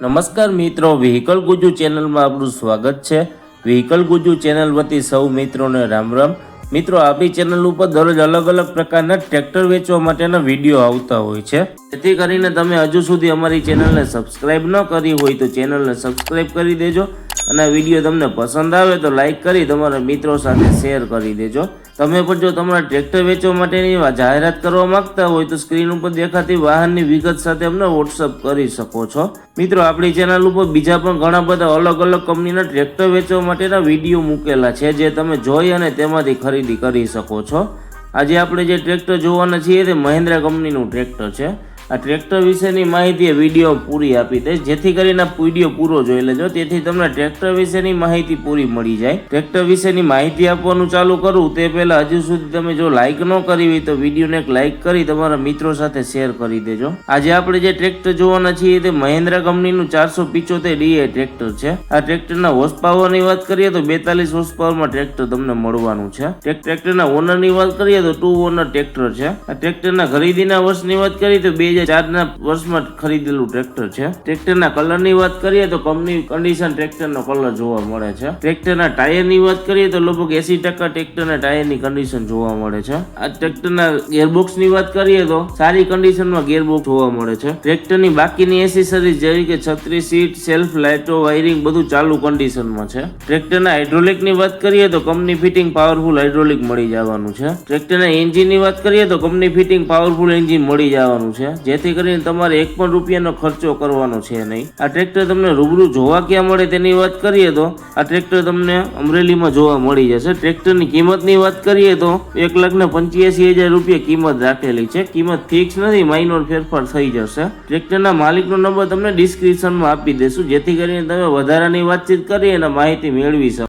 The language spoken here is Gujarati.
નમસ્કાર મિત્રો વ્હીકલ ગુજુ ચેનલમાં આપનું સ્વાગત છે. વ્હીકલ ગુજુ ચેનલ વતી સૌ મિત્રોને રામ રામ. મિત્રો, આપણી ચેનલ ઉપર દરરોજ અલગ અલગ પ્રકારના ટ્રેક્ટર વેચવા માટેના વીડિયો આવતા હોય છે. જેથી કરીને તમે હજુ સુધી અમારી ચેનલને સબસ્ક્રાઈબ ન કરી હોય તો ચેનલને સબસ્ક્રાઈબ કરી દેજો. અને વીડિયો તમને પસંદ આવે તો લાઇક કરી તમારા મિત્રો સાથે શેર કરી દેજો. તમે પણ જો તમારા ટ્રેક્ટર વેચવા માટેની જાહેરાત કરવા માંગતા હોય તો સ્ક્રીન ઉપર દેખાતી વાહનની વિગત સાથે અમને વોટ્સઅપ કરી શકો છો. મિત્રો, આપણી ચેનલ ઉપર બીજા પણ ઘણા બધા અલગ અલગ કંપનીના ટ્રેક્ટર વેચવા માટેના વીડિયો મૂકેલા છે, જે તમે જોઈ અને તેમાંથી ખરીદી કરી શકો છો. આજે આપણે જે ટ્રેક્ટર જોવાના છીએ તે મહિન્દ્રા કંપનીનું ટ્રેક્ટર છે. આ ટ્રેક્ટર વિશેની માહિતી વીડિયો પૂરી આપી દઈશ. જેથી કરીને વીડિયો પૂરો જોઈ લેજો. તેથી તમને ટ્રેક્ટર વિશેની માહિતી પૂરી મળી જાય. ટ્રેક્ટર વિશેની માહિતી આપવાનું ચાલુ કરું. તે પહેલાં હજુ સુધી તમે જો લાઈક ન કરી હોય તો વિડીયોને એક લાઈક કરી તમારા મિત્રો સાથે શેર કરી દેજો. આજે આપણે જે ટ્રેક્ટર જોવાના છીએ તે મહિન્દ્રા કંપનીનું ચારસો પિચોતેર ડીએ ટ્રેક્ટર છે. આ ટ્રેક્ટરના હોર્સ પાવરની વાત કરીએ તો બેતાલીસ હોર્સ પાવરમાં ટ્રેક્ટર તમને મળવાનું છે. ટ્રેક- ટ્રેક્ટરના ઓનરની વાત કરીએ તો ટુ ઓનર ટ્રેક્ટર છે. આ ટ્રેક્ટરના ખરીદીના વર્ષની વાત કરીએ તો બે હજાર ચારના વર્ષમાં ખરીદેલું ટ્રેક્ટર છે. ટ્રેક્ટરના કલરની વાત કરીએ તો કંપની કન્ડિશન ટ્રેક્ટરનો કલર જોવા મળે છે. ટ્રેક્ટરના ટાયરની વાત કરીએ તો લગભગ એસી ટકા ટ્રેક્ટરના ટાયરની કન્ડિશન જોવા મળે છે. આ ટ્રેક્ટરના ગિયરબોક્સની વાત કરીએ તો સારી કન્ડિશનમાં ગેરબોક્સ જોવા મળે છે. ટ્રેક્ટરની બાકીની એસેસરીઝ જેવી કે છત્રી સીટ સેલ્ફ લાઇટો વાયરિંગ બધું ચાલુ કન્ડિશનમાં છે. ટ્રેક્ટરના હાઇડ્રોલિકની વાત કરીએ તો કંપની ફિટિંગ પાવરફુલ હાઇડ્રોલિક મળી જવાનું છે. ટ્રેક્ટરના એન્જિનની વાત કરીએ તો કંપની ફિટિંગ પાવરફુલ એન્જિન મળી જવાનું છે. જેથી કરીને તમારે એક પણ રૂપિયાનો ખર્ચો કરવાનો છે નહીં. આ ટ્રેક્ટર તમને રૂબરૂ જોવા ક્યાં મળે તેની વાત કરીએ તો, આ ટ્રેક્ટર તમને અમરેલીમાં જોવા મળી જશે. ટ્રેક્ટરની કિંમતની વાત કરીએ તો, એક લાખ ને પંચ્યાસી હજાર રૂપિયા કિંમત રાખેલી છે. કિંમત ફિક્સ નથી માઇનોર ફેરફાર થઈ જશે. ટ્રેક્ટરના માલિકનો નંબર તમને ડિસ્ક્રિપ્શનમાં આપી દેશું જેથી કરીને તમે વધારાની વાતચીત કરી અને માહિતી મેળવી શકો.